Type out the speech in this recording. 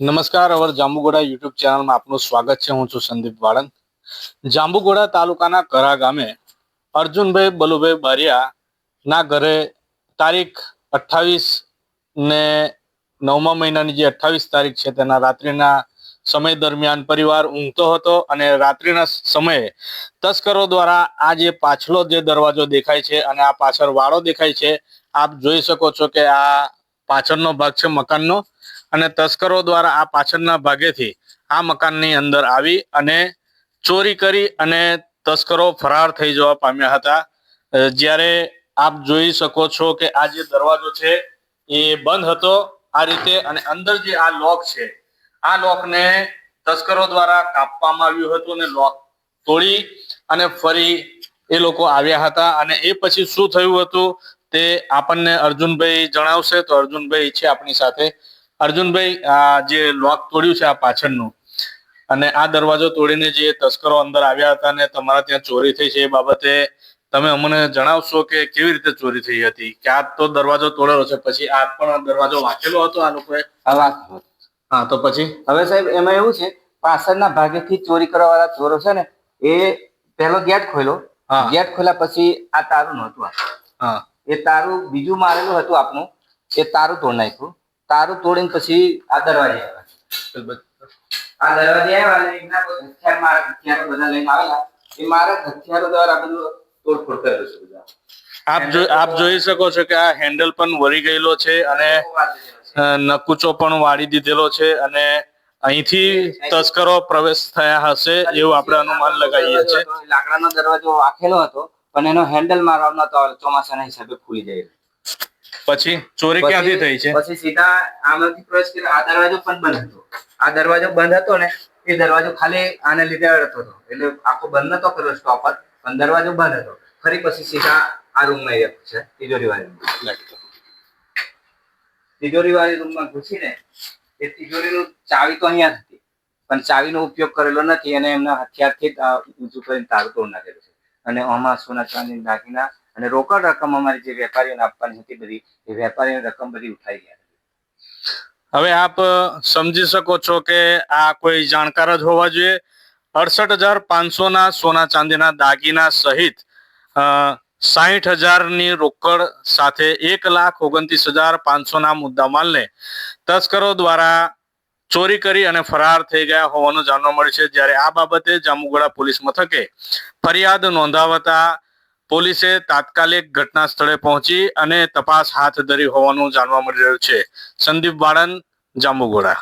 નમસ્કાર, અવર જાંબુગોડા યુટ્યુબ ચેનલમાં આપનું સ્વાગત છે. હું છું સંદીપ વાળંદ. જાંબુગોડા તાલુકાના કરા ગામે અર્જુનભાઈ બલુભાઈ બારિયા ના ઘરે તારીખ અઠ્ઠાવીસ ને નવમા મહિનાની જે અઠ્ઠાવીસ તારીખ છે, તેના રાત્રિના સમય દરમિયાન પરિવાર ઊંઘતો હતો અને રાત્રિના સમયે તસ્કરો દ્વારા આ જે પાછલો જે દરવાજો દેખાય છે અને આ પાછળ વાળો દેખાય છે, આપ જોઈ શકો છો કે આ પાછળનો ભાગ છે મકાનનો. અને તસ્કરો દ્વારા આ પાછળના ભાગેથી આ મકાનની અંદર આવી અને ચોરી કરી અને તસ્કરો ફરાર થઈ જવા પામ્યા હતા. જ્યારે આપ જોઈ શકો છો કે આ જે દરવાજો છે એ બંધ હતો આ રીતે અને અંદર જે આ લોક છે, આ લોકને તસ્કરો દ્વારા કાપવામાં આવ્યું હતું અને લોક તોડી અને ફરી એ લોકો આવ્યા હતા. અને એ પછી શું થયું હતું? તે આપણને અર્જુનભાઈ જણાવશે તો અર્જુનભાઈ છે આપણી સાથે. અર્જુનભાઈ આ જે લોક તોડ્યું છે આ પાછળનું અને આ દરવાજો તોડીને જે તસ્કરો અંદર આવ્યા હતા અને તમારા ત્યાં ચોરી થઈ છે એ બાબતે તમે અમને જણાવશો કે કેવી રીતે ચોરી થઈ હતી? કે આ તો દરવાજો તોડેલો છે પછી આ પણ દરવાજો વાંચેલો હતો આ લોકોએ? હા તો પછી? હવે સાહેબ એમાં એવું છે પાછળના ભાગેથી ચોરી કરવા વાળા ચોરો છે ને એ પહેલો ગેટ ખોલ્યો. ગેટ ખોલ્યા પછી આ તારું નહોતું આ. હા. એ તારું બીજું મારેલું હતું આપનું. એ તારું તોડ નાખ્યું. તારું તોડીને પછી આ દરવાજે આવ્યા. આ દરવાજે આવ્યા એમના હથિયાર મારા હથિયારો બધા લઈને આવેલા. એ મારા હથિયારો દ્વારા બધું તોડફોડ કરેલું છે બધા. આપ જો આપ જોઈ શકો છો કે આ હેન્ડલ પણ વળી ગયેલો છે અને નકુચો પણ વાળી દીધેલો છે અને અહીંથી તસ્કરો પ્રવેશ થયા હશે એવું આપણે અનુમાન લગાવીએ છીએ. લાકડાનો દરવાજો આખેલો હતો. પણ એનો હેન્ડલ મારવાનો તો ચોમાસાના હિસાબે ખુલી જાય. પછી ચોરી ક્યાંથી થઈ છે? પછી સીધા આમાંથી પ્રવેશ કર્યો. આ દરવાજો પણ બંધ હતો. આ દરવાજો બંધ હતો ને એ દરવાજો ખાલી આને લીધે અડતો હતો. એટલે આખો બંધ નતો કર્યો સ્ટોપર પણ દરવાજો બંધ હતો. ફરી પછી સીધા આ રૂમમાં એ છે તિજોરી વાળી તિજોરી વાળી રૂમમાં ઘૂસીને એ તિજોરીનું ચાવી તો અહીંયા હતી પણ ચાવીનો ઉપયોગ કરેલો નથી અને એમના હથિયારથી જ ઊંચું કરીને તારું તોડ નાખેલું છે. અને આમાં સોના ચાંદી દાગીના અને રોકડ રકમ અમારી જે વેપારીઓને આપવાની હતી બધી, એ વેપારીઓની રકમ બધી ઉઠાઈ ગયા હવે આપ સમજી શકો છો કે આ કોઈ જાણકાર જ હોવા જોઈએ. અડસઠ હજાર પાંચસો ના સોના ચાંદીના દાગીના સહિત સાહીઠ હજારની રોકડ સાથે એક લાખ ઓગણત્રીસ હજાર પાંચસો ના મુદ્દામાલને તસ્કરો દ્વારા ચોરી કરી અને ફરાર થઈ ગયા હોવાનું જાણવા મળ્યું છે. જ્યારે આ બાબતે જામુગોડા પોલીસ મથકે ફરિયાદ નોંધાવતા પોલીસે તાત્કાલિક ઘટના સ્થળે પહોંચી અને તપાસ હાથ ધરી હોવાનું જાણવા મળી રહ્યું છે. સંદીપ વાળન જાંબુગોડા